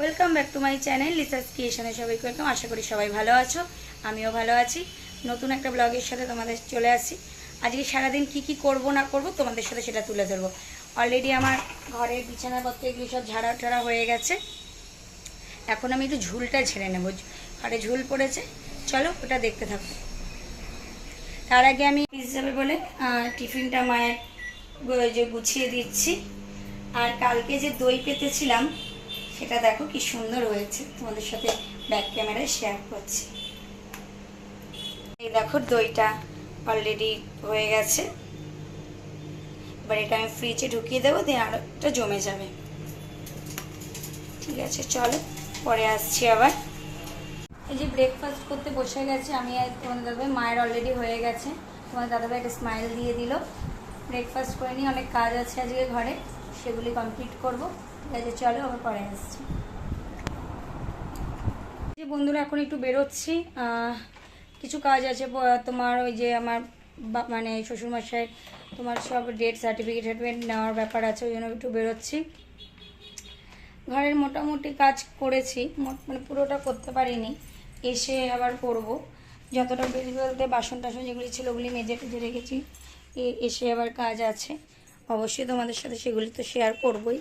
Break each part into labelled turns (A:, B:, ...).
A: Welcome back to my channel Lisa's ক্রিয়েশনে সবাইকে welcome আশা করি সবাই ভালো আছো, আমিও ভালো আছি। নতুন একটা ব্লগের সাথে তোমাদের চলে আসি। আজকে সারাদিন কি কি করব না করব তোমাদের সাথে সেটা তুলে ধরবো। অলরেডি আমার ঘরের বিছানাপত্র এগুলো সব ঝাড়া ঠাড়া হয়ে গেছে। এখন আমি একটু ঝুলটা ছেড়ে নেব। ঘরে ঝুল পড়েছে, চলো ওটা দেখতে থাকো। তার আগে আমি হিসাবে বলে টিফিনটা মায়ের যে গুছিয়ে দিচ্ছি। আর কালকে যে দই পেতেছিলাম সেটা দেখো কি সুন্দর হয়েছে। তোমাদের সাথে ব্যাক ক্যামেরায় শেয়ার করছি। এই দেখো দইটা অলরেডি হয়ে গেছে। এবার এটা আমি ফ্রিজে ঢুকিয়ে দেবো, দিয়ে আর একটা জমে যাবে। ঠিক আছে, চলো, পরে আসছি আবার। এই যে ব্রেকফাস্ট করতে বসে গেছে, আমি আর তোমাদের দাদাভাই মায়ের অলরেডি হয়ে গেছে। তোমার দাদাভাই একটা স্মাইল দিয়ে দিল। ব্রেকফাস্ট করে নিয়ে অনেক কাজ আছে আজকে ঘরে, সেগুলি কমপ্লিট করব। আছে চলো আবার পরে আসছি। যে বন্ধুরা, এখন একটু বেরোচ্ছি। কিছু কাজ আছে তোমার ওই যে আমার মানে শ্বশুরমশাইয়ের তোমার সব ডেট সার্টিফিকেট টার্টিফিকেট নেওয়ার ব্যাপার আছে, ওই জন্য একটু বেরোচ্ছি। ঘরের মোটামুটি কাজ করেছি মানে পুরোটা করতে পারিনি, এসে আবার করব। যতটা বেশি বলতে বাসন টাসন যেগুলি ছিল ওগুলি মেজে টেজে রেখেছি এসে আবার কাজ আছে। অবশ্যই তোমাদের সাথে সেগুলি তো শেয়ার করবই।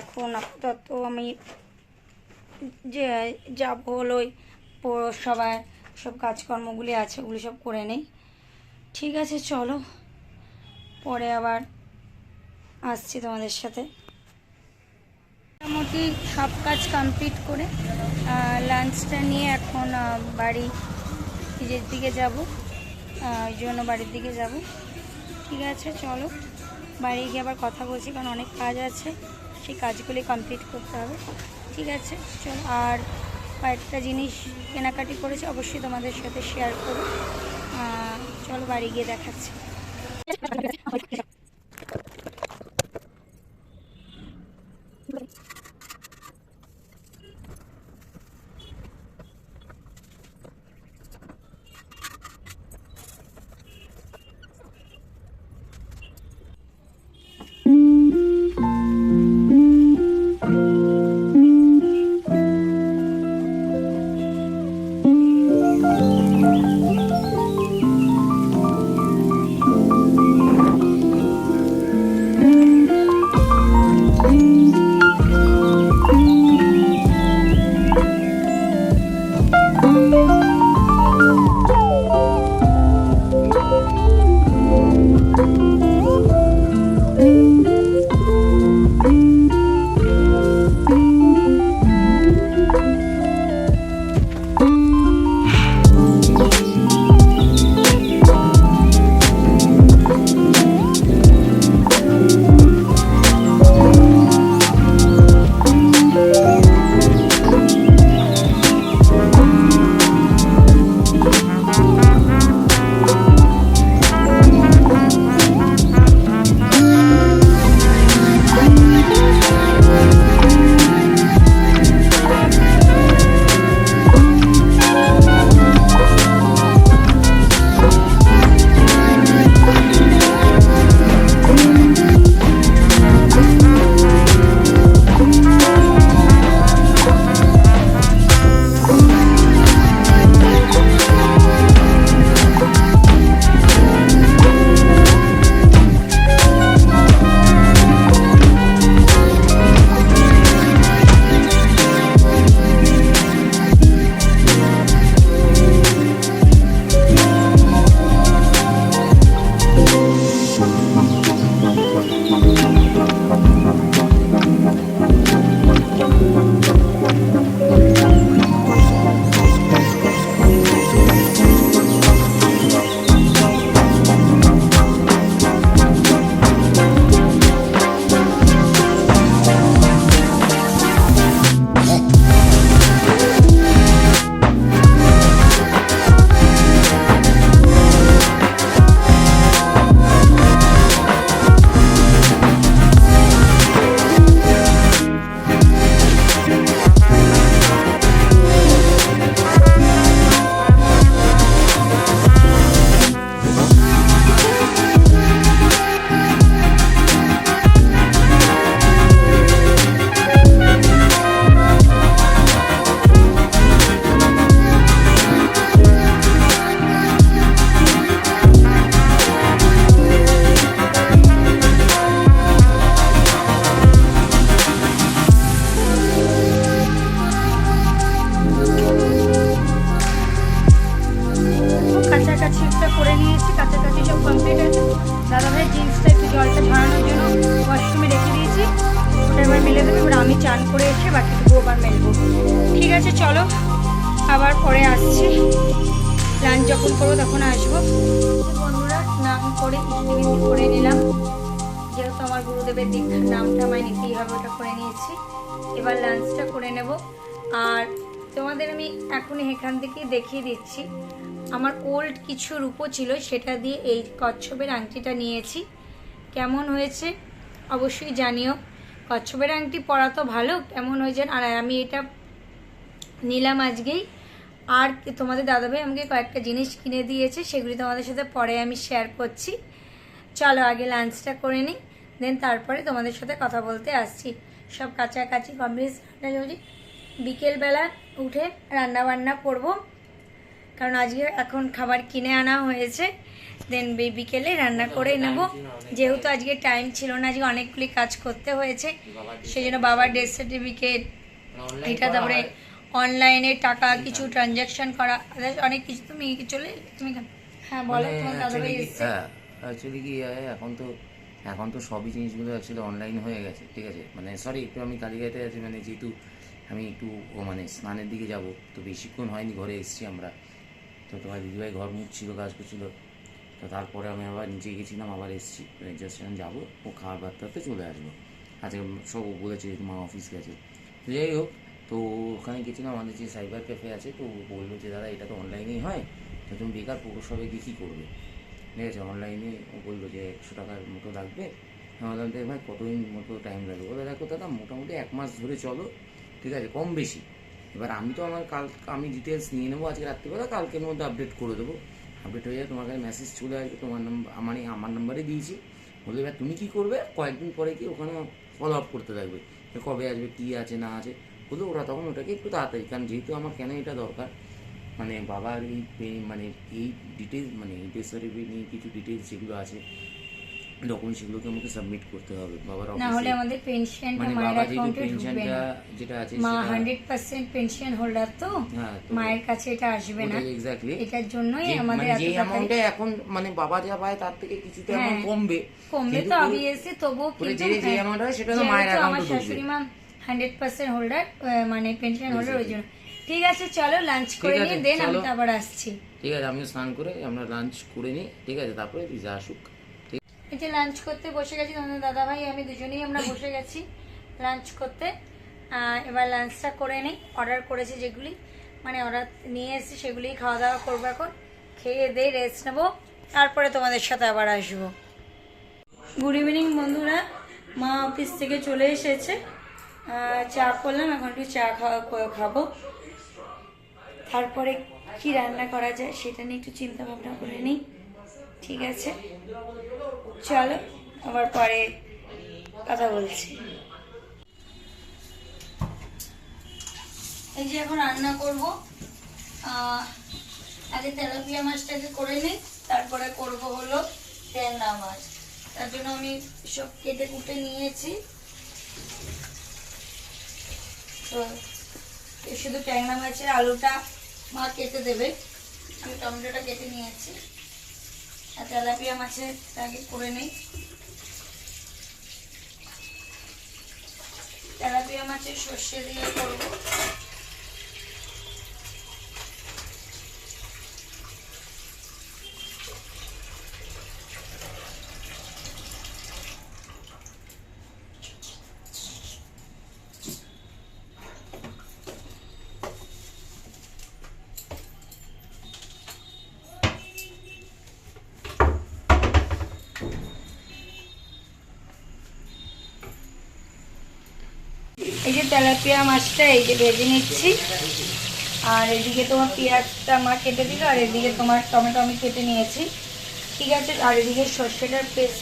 A: এখন আপাতত আমি যে যাব হলো ওই পৌরসভায়, সব কাজকর্মগুলি আছে, ওগুলি সব করে নেই। ঠিক আছে, চলো। পরে আবার আসছি তোমাদের সাথে। মোটামুটি সব কাজ কমপ্লিট করে লাঞ্চটা নিয়ে এখন বাড়ি নিজের দিকে যাব ওই জন্য বাড়ির দিকে যাব। ঠিক আছে, চলো। বাড়ি গিয়ে আবার কথা বলছি, কারণ অনেক কাজ আছে। সেই কাজগুলি কমপ্লিট করতে হবে। ঠিক আছে, চলো, আর কয়েকটা জিনিস কেনাকাটি করেছি, অবশ্যই তোমাদের সাথে শেয়ার করো চলো বাড়ি গিয়ে দেখাচ্ছি। কাট করে নিয়েছি, কাছাকাছি সব কমপ্লিট আছে। দাদাভাই জিন্সটা একটু জলটা ঝরানোর জন্য ওয়াশরুমে রেখে দিয়েছি। ওটা এবার মেলে দেবে, এবার আমি চান করে এসে বাকিটুকু আবার মেলবো। ঠিক আছে, চলো, আবার পরে আসছি। লাঞ্চ যখন করব তখন আসব। বন্ধুরা, স্নান করে করে নিলাম। যেহেতু আমার গুরুদেবের দীক্ষার নামটা আমায় নিতেই হবে, ওটা করে নিয়েছি। এবার লাঞ্চটা করে নেব। আর তোমাদের আমি এখনই এখান থেকেই দেখিয়ে দিচ্ছি। আমার ওল্ড কিছু রূপো ছিল, সেটা দিয়ে এই কচ্ছপের আংটিটা নিয়েছি। কেমন হয়েছে? অবশ্যই জানিও। কচ্ছপের আংটি পরা তো ভালো, কেমন হয়েছে আর আমি এটা নিলাম আজকেই। আর তোমাদের দাদাভাই আমাকে কয়েকটা জিনিস কিনে দিয়েছে, সেগুলি তোমাদের সাথে পরে আমি শেয়ার করছি। চলো আগে লাঞ্চটা করে নিই দেন তারপরে তোমাদের সাথে কথা বলতে আসছি। সব কাছাকাছি কমপ্লিট বিকেলবেলা উঠে রান্না বান্না করব। কারণ আজকে এখন খাবার কিনে আনা হয়েছে। দেন বিকেলে রান্না করে নেব। যেহেতু আজকে টাইম ছিল না আজকে অনেকগুলি কাজ করতে হয়েছে। সেই জন্য বাবার ডেথ সার্টিফিকেট এটা তারপরে অনলাইনে টাকা কিছু ট্রানজ্যাকশন করা অনেক কিছু। তুমি চলে তুমি হ্যাঁ বলো
B: মানে
A: তোমার দাদাভাই এসছে।
B: হ্যাঁ অ্যাকচুয়ালি কি হয় এখন তো এখন তো সবই জিনিসগুলো অ্যাকচুয়ালি অনলাইন হয়ে গেছে ঠিক আছে? মানে সরি একটু আমি কালীঘাটে আছি মানে যেহেতু আমি একটু ও মানে স্নানের দিকে যাব তো বেশিক্ষণ হয়নি ঘরে এসেছি আমরা। তো তোমার দিদিভাই ঘর মুছছিল কাজ করছিল। তো তারপরে আমি আবার নিচে গেছিলাম, আবার এসেছি। জাস্ট আমি যাব, ও খাওয়ার বার্তাতে চলে আসব। আজকে সব ও বলেছে মা অফিস গেছে। তো যাই হোক, তো ওখানে গেছিলাম, আমাদের যে সাইবার ক্যাফে আছে, তো বলল যে, দাদা, এটা তো অনলাইনেই হয়, তো তুমি বেকার পৌরসভায় গিয়ে কী করবে? ঠিক আছে, অনলাইনে ও বলল যে, একশো টাকার মতো লাগবে। আমি বললাম ভাই, কতদিন মতো টাইম লাগবে? বলে দেখো দাদা, মোটামুটি এক মাস ধরে চলো, ঠিক আছে, কম বেশি। এবার আমি তো আমার কাল, আমি ডিটেলস নিয়ে নেব আজকে রাত্রিবেলা, কালকের মধ্যে আপডেট করে দেবো। আপডেট হয়ে যায় তোমার কাছে মেসেজ চলে আসবে, তোমার নাম্বার আমার আমার নাম্বারে দিয়েছি। বলে এবার তুমি কী করবে? কয়েকদিন পরে কি ওখানে ফলো আপ করতে থাকবে। কবে আসবে, কী আছে, না আছে। বলতে ওরা তখন ওটাকে একটু তাড়াতাড়ি, কারণ যেহেতু আমার কেন এটা দরকার? মানে বাবার এই মানে এই ডিটেলস মানে এই সার্টিফিকেট নিয়ে কিছু ডিটেলস যেগুলো আছে আমাকে সাবমিট করতে হবে। বাবার
A: না হলে আমাদের পেনশনটা
B: মানে
A: মায়ের অ্যাকাউন্টে ঢুকবে না।
B: যেটা আছে
A: মা
B: সেটা
A: হান্ড্রেড পার্সেন্ট পেনশন হোল্ডার তো? মায়ের কাছে এটা আসবে না।
B: এক্স্যাক্টলি
A: এটার জন্যই আমাদের এত
B: যে এখন মানে বাবা যা পায় তার থেকে কিছুটা
A: হ্যাঁ।
B: কমবে।
A: কমবে তো কিন্তু
B: যে যে অ্যামাউন্ট হয় সেটা তো মায়ের
A: আমার
B: অ্যাকাউন্টে ঢুকবে।
A: শাশুড়ি মা হান্ড্রেড পার্সেন্ট হোল্ডার মানে পেনশন হোল্ডার ওই জন্য। ঠিক আছে চলো লাঞ্চ করে নিয়ে দেন আমি। আবার আসছি।
B: ঠিক আছে আমিও স্নান করে আমরা লাঞ্চ করে নিই। ঠিক আছে তারপরে যা আসুক।
A: এই যে লাঞ্চ করতে বসে গেছি, তোমাদের দাদা ভাই আমি দুজনেই আমরা বসে গেছি লাঞ্চ করতে। এবার লাঞ্চটা করে নিই অর্ডার করেছি যেগুলি। মানে অর্ডার নিয়ে এসেছি, সেগুলিই খাওয়া দাওয়া করব এখন। খেয়ে দিয়ে রেস্ট নেব, তারপরে তোমাদের সাথে আবার আসব। গুড ইভিনিং বন্ধুরা। মা অফিস থেকে চলে এসেছে। চা করলাম, এখন একটু চা খাওয়া খাব। তারপরে কি রান্না করা যায়, সেটা নিয়ে একটু চিন্তা ভাবনা করে নিই। ঠিক আছে। চলো, আবার পরে কথা বলছি। এই যে এখন রান্না করব। আগে তেলাপিয়া মাছটাকে করে নিই, তারপরে করব হলো ট্যাংরা মাছ। তার জন্য আমি সব কেটে কুটে নিয়েছি। তো শুধু ট্যাংরা মাছের আলুটা মা কেটে দেবে। আমি টমেটোটা কেটে নিয়েছি। আর তেলাপিয়া মাছের আগে করে নিই। তেলাপিয়া মাছের সর্ষে দিয়ে করব। এই যে তেলাপিয়া মাছটা, এই যে ভেজে নিচ্ছি। আর এদিকে তোমার পেঁয়াজটা মা কেটে দিল, আর এদিকে তোমার টমেটো আমি কেটে নিয়েছি। ঠিক আছে, আর এদিকে সর্ষেটার পেস্ট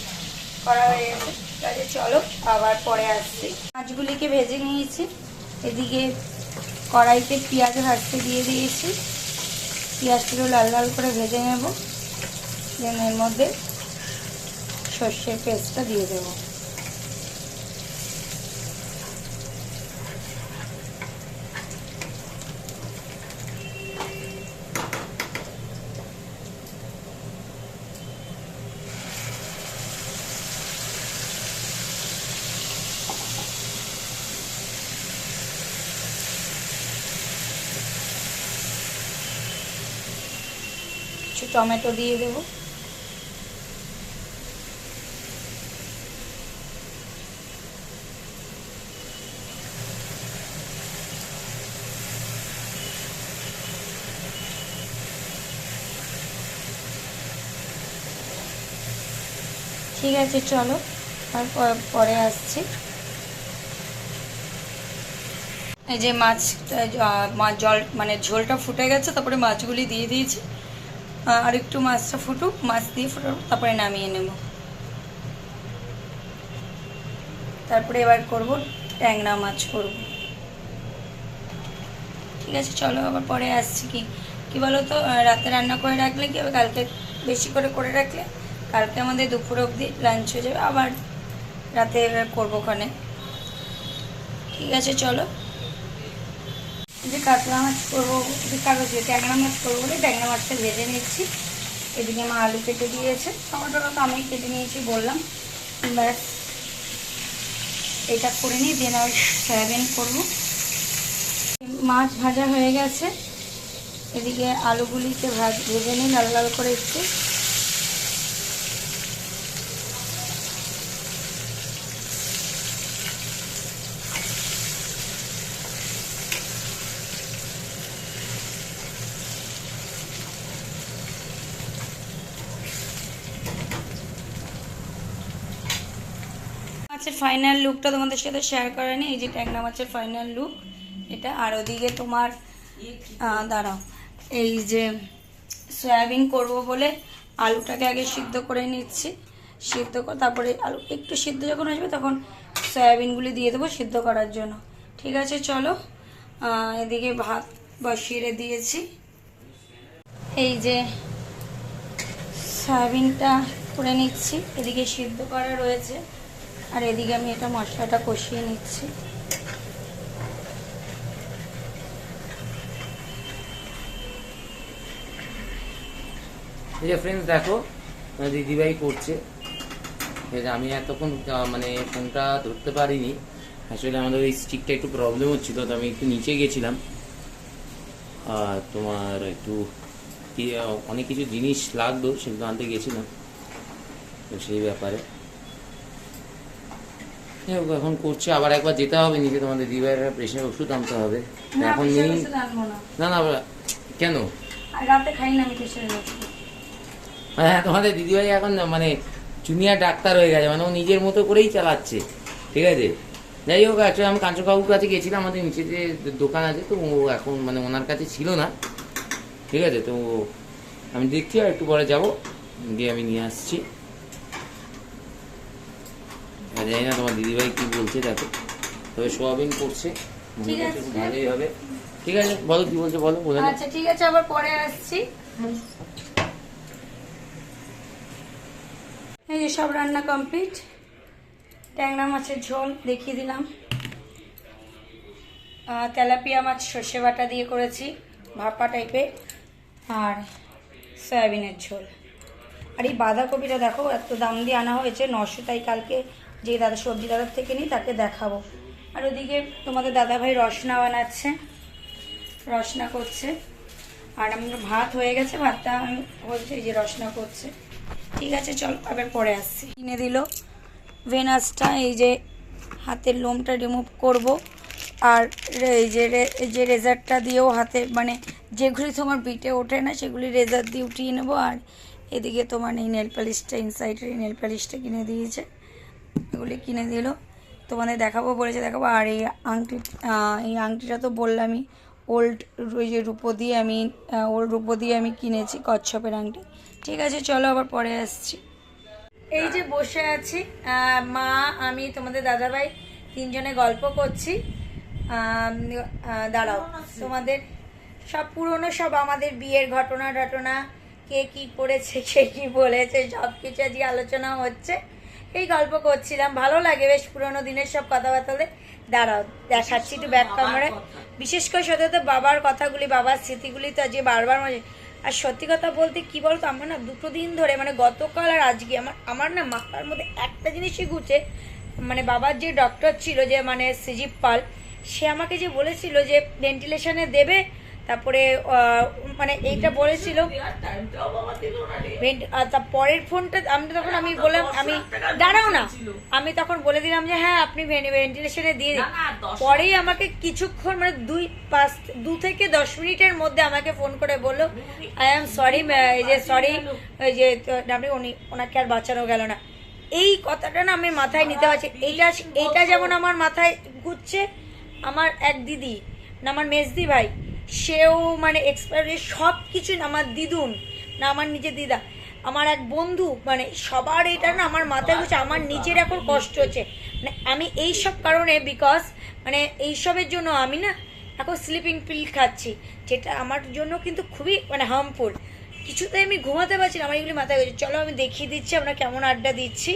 A: করা হয়ে গেছে। ঠিক আছে, চলো, আবার পরে আসছি। মাছগুলিকে ভেজে নিয়েছি। এদিকে কড়াইতে পেঁয়াজ ভাজতে দিয়ে দিয়েছি। পেঁয়াজগুলো লাল লাল করে ভেজে নেব। দেন এর মধ্যে সর্ষের পেস্টটা দিয়ে দেবো। টমেটো দিয়ে দেবো। ঠিক আছে, চলো। তারপর পরে আসছি। এই যে মাছ জল মানে ঝোলটা ফুটে গেছে, তারপরে মাছগুলি দিয়ে দিয়েছি। আর একটু মাছটা ফুটুক, মাছ দিয়ে ফুটাবো তারপরে নামিয়ে নেব। তারপরে এবার করব ট্যাংরা মাছ করব। ঠিক আছে, চলো আবার পরে আসছি কি কি বলো তো রাতে রান্না করে রাখলে কি হবে? কালকে বেশি করে করে রাখলে কালকে আমাদের দুপুর অবধি লাঞ্চ হয়ে যাবে, আবার রাতে করব ওখানে। ঠিক আছে, চলো। যে কাতলা মাছ করব, যে কাগজ দিয়ে ট্যাংরা মাছ করব বলে ট্যাংরা মাছটা ভেজে নিচ্ছি। এদিকে মা আলু কেটে দিয়েছে। টমেটোটা তো আমি কেটে নিয়েছি বললাম। ব্যাস, এটা করে নিই দেন আর সয়াবিন করব। মাছ ভাজা হয়ে গেছে। এদিকে আলুগুলিকে ভাজ, ভেজে নিই লাল লাল করে একটু মাছের ফাইনাল লুকটা তোমাদের সাথে শেয়ার করে এই যে ট্যাংরা মাছের ফাইনাল লুক এটা আর ওদিকে তোমার দাঁড়াও। এই যে সয়াবিন করব বলে আলুটাকে আগে সিদ্ধ করে নিচ্ছি। সিদ্ধ করে তারপরে আলু একটু সিদ্ধ যখন আসবে তখন সয়াবিনগুলি দিয়ে দেবো সিদ্ধ করার জন্য। ঠিক আছে, চলো। এদিকে ভাত বসিয়ে দিয়েছি। এই যে সয়াবিনটা করে নিচ্ছি। এদিকে সিদ্ধ করা রয়েছে। আর এদিকে আমি এটা মশলাটা কষিয়ে নিচ্ছি।
B: ফ্রেন্ডস দেখো দিদিভাই করছে। আমি এতক্ষণ মানে ফোনটা ধরতে পারিনি। আসলে আমাদের ওই স্টিকটা একটু প্রবলেম হচ্ছিল, তো আমি একটু নিচে গেছিলাম। আর তোমার একটু অনেক কিছু জিনিস লাগতো সেগুলো আনতে গেছিলাম। তো সেই ব্যাপারে। যাই হোক, এখন করছে আবার একবার যেতে হবে নিজে তোমাদের দিদিভাইয়ের প্রেশার ওষুধ আনতে হবে। এখন নেই।
A: না।
B: না কেন?
A: রাতে খাই না আমি প্রেশারের ওষুধ।
B: হ্যাঁ তোমাদের দিদিভাই এখন মানে জুনিয়র ডাক্তার হয়ে গেছে মানে ও নিজের মতো করেই চালাচ্ছে ঠিক আছে? যাই হোক অ্যাকচুয়ালি আমি কাঞ্চনবাবুর কাছে গেছিলাম আমাদের নিচে যে দোকান আছে তো ও এখন মানে ওনার কাছে ছিল না ঠিক আছে? তো আমি দেখছি আর একটু পরে যাব গিয়ে আমি নিয়ে আসছি। জানি না তোমার দিদিভাই কি বলছে দেখো। তবে সোয়াবিন করছে ভালোই হবে। ঠিক আছে বলো কি বলছে বলো বলে
A: আচ্ছা ঠিক আছে আবার পরে আসছি। এই যে সব রান্না কমপ্লিট। ট্যাংরা মাছের ঝোল দেখিয়ে দিলাম। তেলাপিয়া মাছ সর্ষে বাটা দিয়ে করেছি ভাপা টাইপের আর সয়াবিনের ঝোল। আর এই বাঁধাকপিটা দেখো এত দাম দিয়ে আনা হয়েছে নশো তাই কালকে যে দাদা সবজি দাদার থেকে নিই, তাকে দেখাবো। আর ওদিকে তোমাদের দাদাভাই রসনা বানাচ্ছে, রসনা করছে। আর আমার ভাত হয়ে গেছে, ভাতটা আমি বলছি যে রসনা করছে। ঠিক আছে, চল আবার পরে আসছি। কিনে দিল ভেনাসটা, এই যে হাতের লোমটা রিমুভ করব। আর এই যে যে রেজারটা দিয়েও হাতে মানে যেগুলি তোমার বিটে ওঠে না, সেগুলি রেজার দিয়ে উঠিয়ে নেব। আর এদিকে তোমার এই নেল পালিশটা ইনসাইডের এই নেল পালিশটা কিনে দিয়েছে। এগুলি কিনে দিল। তোমাদের দেখাবো, বলেছে দেখাবো। আর এই আংটি এই আংটিটা তো বললামই ওল্ড ওই যে রূপো দিয়ে আমি ওল্ড রূপো দিয়ে আমি কিনেছি কচ্ছপের আংটি। ঠিক আছে, চলো আবার পরে আসছি। এই যে বসে আছি মা, আমি, তোমাদের দাদাভাই, তিনজনে গল্প করছি। দাঁড়াও, তোমাদের সব পুরনো সব আমাদের বিয়ের ঘটনা টটনা কে কি করেছে, কে কি বলেছে সব কিছু আজকে আলোচনা হচ্ছে। এই গল্প করছিলাম। ভালো লাগে বেশ পুরোনো দিনের সব কথাবার্তাতে। দাঁড়াও, দেখাচ্ছি একটু ব্যাক ক্যামেরায় বিশেষ করে তো বাবার কথাগুলি, বাবার স্মৃতিগুলি তো আজকে বারবার মনে আর সত্যি কথা বলতে কি বলতো, আমার না দুটো দিন ধরে মানে গতকাল আর আজকে, আমার আমার না মাথার মধ্যে একটা জিনিসই ঘুরছে। মানে বাবার যে ডক্টর ছিল, যে মানে সিজিপ পাল, সে আমাকে যে বলেছিল যে ভেন্টিলেশনে দেবে তারপরে মানে এইটা বলেছিল। পরের ফোনটা আমি তখন আমি বললাম আমি দাঁড়াও না। আমি তখন বলে দিলাম যে হ্যাঁ আপনি ভেন্টিলেশনে দিয়ে দিন। পরেই আমাকে কিছুক্ষণ মানে দুই পাঁচ দু থেকে দশ মিনিটের মধ্যে আমাকে ফোন করে বলল আই এম সরি এই যে সরি যে আপনি উনি ওনাকে আর বাঁচানো গেল না। এই কথাটা না আমি মাথায় নিতে পারছি। এইটা এইটা যেমন আমার মাথায় ঘুরছে আমার এক দিদি না আমার মেজদি ভাই সেও মানে এক্সপায়ার সব কিছু আমার দিদুন না, আমার নিজের দিদা, আমার এক বন্ধু মানে সবার এটা না আমার মাথায় ঘুরছে, আমার নিজের এখন কষ্ট হচ্ছে। মানে আমি এই সব কারণে বিকজ মানে এইসবের জন্য আমি না এখন স্লিপিং পিল খাচ্ছি, যেটা আমার জন্য কিন্তু খুবই মানে হার্মফুল কিছুতে আমি ঘুমাতে পারছি না, আমার এগুলি মাথায় গেছে চলো আমি দেখিয়ে দিচ্ছি, আমরা কেমন আড্ডা দিচ্ছি।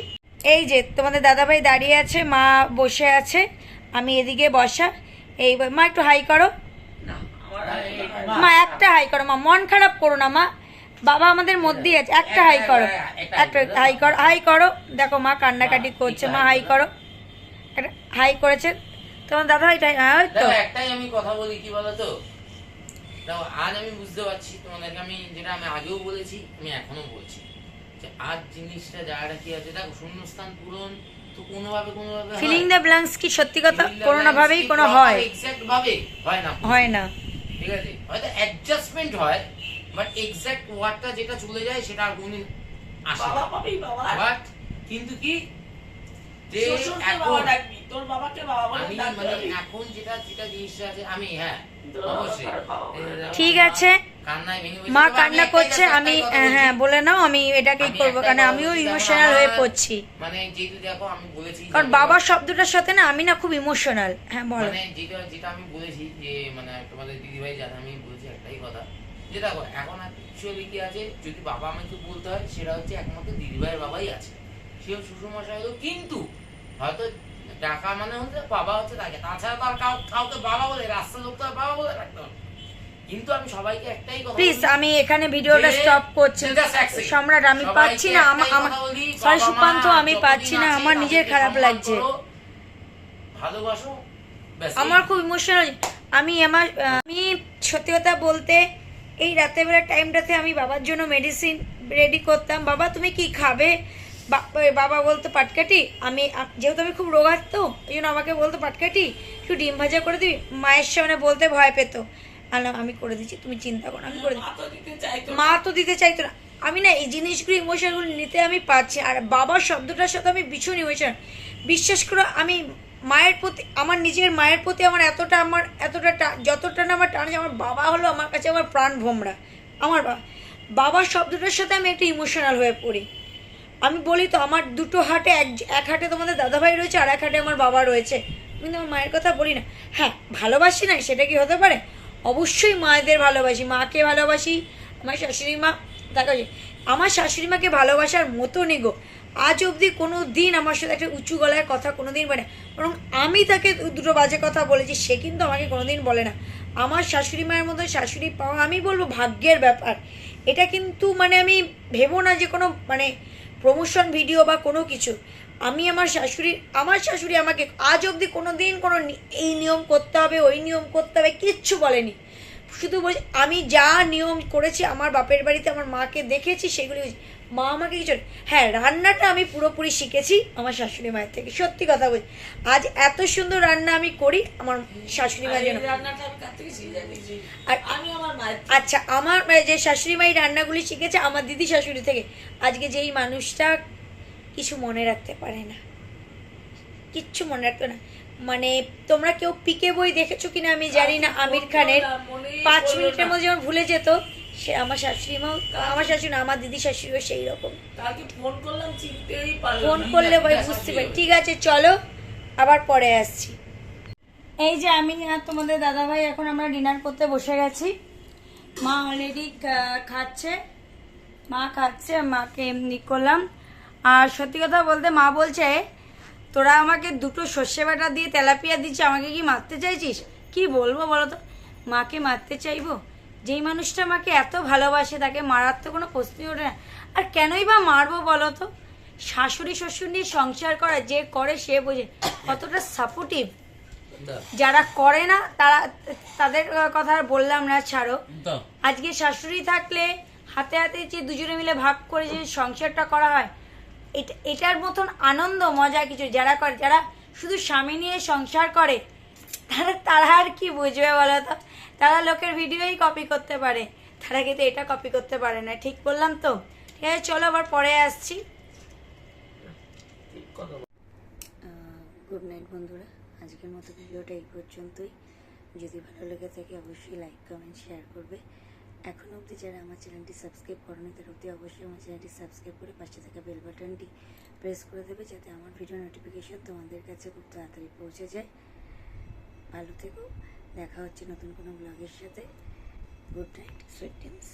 A: এই যে তোমাদের দাদাভাই দাঁড়িয়ে আছে, মা বসে আছে, আমি এদিকে বসা এই মা একটু হাই করো। মা একটা হাই করো মা মন খারাপ করো না মা। বাবা আমাদের মধ্যেই আছে একটা হাই করো একটা হাই করো হাই করো। দেখো মা কান্নাকাটি করছে মা হাই করো। হাই করেছে। তোমার দাদা তাই হ্যাঁ তো।
B: একটাই আমি কথা বলি কি বলতো? দেখো আজ আমি বুঝতে পারছি তোমাদেরকে আমি যেটা আমি আগেও বলেছি আমি এখনও বলছি। যে আজ জিনিসটা জায়গাটা কি আছে দেখো শূন্যস্থান পূরণ তো কোনোভাবে কোনোভাবে।
A: ফিলিং দ্য ব্ল্যাঙ্কস কি সত্যি কথা? কোনো না ভাবেই কোনো হয়।
B: exact ভাবে হয় না।
A: হয় না।
B: ঠিক আছে? হয়তো অ্যাডজাস্টমেন্ট হয় বাট এক্সাক্ট ওয়ার্ডটা যেটা চলে যায় সেটা আর কোনদিন আসে
C: বাবা পাবি বাবা।
B: বাট কিন্তু কি? যে এখন
C: তোর বাবাকে বাবা বলে
B: মানে এখন যেটা যেটা জিনিসটা আছে আমি হ্যাঁ অবশ্যই।
A: ঠিক আছে। মা কান্না করছে আমি হ্যাঁ বলে নাও আমি এটাকেই
B: আমি
A: করব কারণ আমিও ইমোশনাল হয়ে পড়ছি।
B: মানে যেহেতু দেখো আমি বলেছি
A: কারণ বাবা শব্দটার সাথে না আমি না খুব ইমোশনাল হ্যাঁ বলো।
B: মানে যেটা যেটা আমি বলেছি যে মানে তোমাদের দিদিভাই জানে আমি বলছি একটাই কথা। যে দেখো এখন অ্যাকচুয়ালি কি আছে যদি বাবা আমাকে বলতে হয় সেটা হচ্ছে একমাত্র দিদিভাইয়ের বাবাই আছে। সেও শ্বশুরমশাই হলো কিন্তু হয়তো টাকা মানে হচ্ছে বাবা হচ্ছে তাকে। তাছাড়া তো আর কাউকে বাবা বলে রাস্তার লোক তো আর বাবা বলে রাখতে হবে কিন্তু আমি সবাইকে একটাই কথা
A: প্লিজ আমি এখানে ভিডিওটা স্টপ করছি। সম্রাট আমি পাচ্ছি না। আমার সরি সুকান্ত আমি পাচ্ছি না। আমার নিজের খারাপ লাগছে।
B: ভালোবাসো
A: আমার খুব ইমোশনাল আমি আমার আমি সত্যি কথা বলতে এই রাতেরবেলা টাইমটাতে আমি বাবার জন্য মেডিসিন রেডি করতাম। বাবা তুমি কি খাবে? বাবা বলতো পাটকাটি আমি যেহেতু আমি খুব রোগাক্ত ওই জন্য আমাকে বলতো পাটকাটি একটু ডিম ভাজা করে দিবি। মায়ের সামনে বলতে ভয় পেত। আলাম আমি করে দিচ্ছি তুমি চিন্তা করো আমি করে দিচ্ছি।
C: মা তো দিতে চাইতো না।
A: আমি না এই জিনিসগুলো ইমোশনগুলো নিতে আমি পারছি আর বাবার শব্দটার সাথে আমি ভীষণ ইমোশন বিশ্বাস করো আমি মায়ের প্রতি আমার নিজের মায়ের প্রতি আমার এতটা আমার এতটা যতটা না আমার টান আমার বাবা হলো আমার কাছে আমার প্রাণ ভোমরা। আমার বাবা বাবার শব্দটার সাথে আমি একটু ইমোশনাল হয়ে পড়ি। আমি বলি তো আমার দুটো হাটে এক এক হাটে তোমাদের দাদাভাই রয়েছে আর এক হাটে আমার বাবা রয়েছে। কিন্তু আমার মায়ের কথা বলি না। হ্যাঁ ভালোবাসি না সেটা কি হতে পারে? অবশ্যই মায়েদের ভালোবাসি, মাকে ভালোবাসি, আমার শাশুড়ি মা যায় আমার শাশুড়ি মাকে ভালোবাসার মতো নেগো আজ অবধি কোনো দিন আমার সাথে একটা উঁচু গলায় কথা কোনো দিন বলে বরং আমি তাকে দুটো বাজে কথা বলেছি, সে কিন্তু আমাকে কোনো দিন বলে না। আমার শাশুড়ি মায়ের মতো শাশুড়ি পাওয়া আমি বলব ভাগ্যের ব্যাপার। এটা কিন্তু মানে আমি ভেবো না যে কোনো মানে প্রমোশন ভিডিও বা কোনো কিছু। আমি আমার শাশুড়ি আমার শাশুড়ি আমাকে আজ অবধি কোনো দিন কোনো এই নিয়ম করতে হবে ওই নিয়ম করতে হবে কিচ্ছু বলেনি। শুধু বলছি আমি যা নিয়ম করেছি আমার বাপের বাড়িতে আমার মাকে দেখেছি সেগুলি। মা আমাকে কিছু হ্যাঁ রান্নাটা আমি পুরোপুরি শিখেছি আমার শাশুড়ি মায়ের থেকে। সত্যি কথা বলছি আজ এত সুন্দর রান্না আমি করি আমার শাশুড়ি মায়ের জন্য? আর
C: আমি আমার
A: আচ্ছা আমার যে শাশুড়ি মায়ের রান্নাগুলি শিখেছে আমার দিদি শাশুড়ি থেকে। আজকে যেই মানুষটা কিছু মনে রাখতে পারে না। কিচ্ছু মনে রাখতো না। মানে তোমরা কেউ পিকে বই দেখেছ কিনা আমি জানি না আমির খানের পাঁচ মিনিটের মধ্যে যখন ভুলে যেত সে আমার শাশুড়ি মাও আমার শাশুড়ি না আমার দিদি শাশুড়িও সেই রকম।
C: ফোন করলাম
A: ফোন করলে ভাই বুঝতে পারি। ঠিক আছে চলো আবার পরে আসছি। এই যে আমি আর তোমাদের দাদাভাই এখন আমরা ডিনার করতে বসে গেছি। মা অলরেডি খাচ্ছে। মা খাচ্ছে মাকে এমনি করলাম। আর সত্যি কথা বলতে মা বলছে তোরা আমাকে দুটো সর্ষে বাটা দিয়ে তেলাপিয়া দিচ্ছে আমাকে কি মারতে চাইছিস? কি বলব বলো তো মাকে মারতে চাইব? যেই মানুষটা আমাকে এত ভালোবাসে তাকে মারার তো কোনো প্রশ্নই ওঠে না। আর কেনই বা মারবো বলো তো শাশুড়ি শ্বশুর নিয়ে সংসার করা যে করে সে বোঝে। কতটা সাপোর্টিভ যারা করে না তারা তাদের কথা আর বললাম না ছাড়ো। আজকে শাশুড়ি থাকলে হাতে হাতে যে দুজনে মিলে ভাগ করে যে সংসারটা করা হয় এটা, এটার মতন আনন্দ, মজা কিছু যারা করে, যারা শুধু স্বামী নিয়ে সংসার করে, তারা তারা আর কি বুঝবে বলো তো? তারা লোকের ভিডিওই কপি করতে পারে। তারা কিন্তু এটা কপি করতে পারে না, ঠিক বললাম তো? ঠিক আছে, চলো আবার পরে আসছি। গুড নাইট বন্ধুরা। আজকের মতো ভিডিওটা এই পর্যন্তই। যদি ভালো লেগে থাকে, অবশ্যই লাইক কমেন্ট শেয়ার করবে। এখনও অবধি যারা আমার চ্যানেলটি সাবস্ক্রাইব করেনি, তার অবধি অবশ্যই আমার চ্যানেলটি সাবস্ক্রাইব করে পাশে থাকা বেল বাটনটি প্রেস করে দেবে যাতে আমার ভিডিও নোটিফিকেশান তোমাদের কাছে খুব তাড়াতাড়ি পৌঁছে যায়। ভালো থেকো, দেখা হচ্ছে নতুন কোনো ব্লগের সাথে। Good night sweet dreams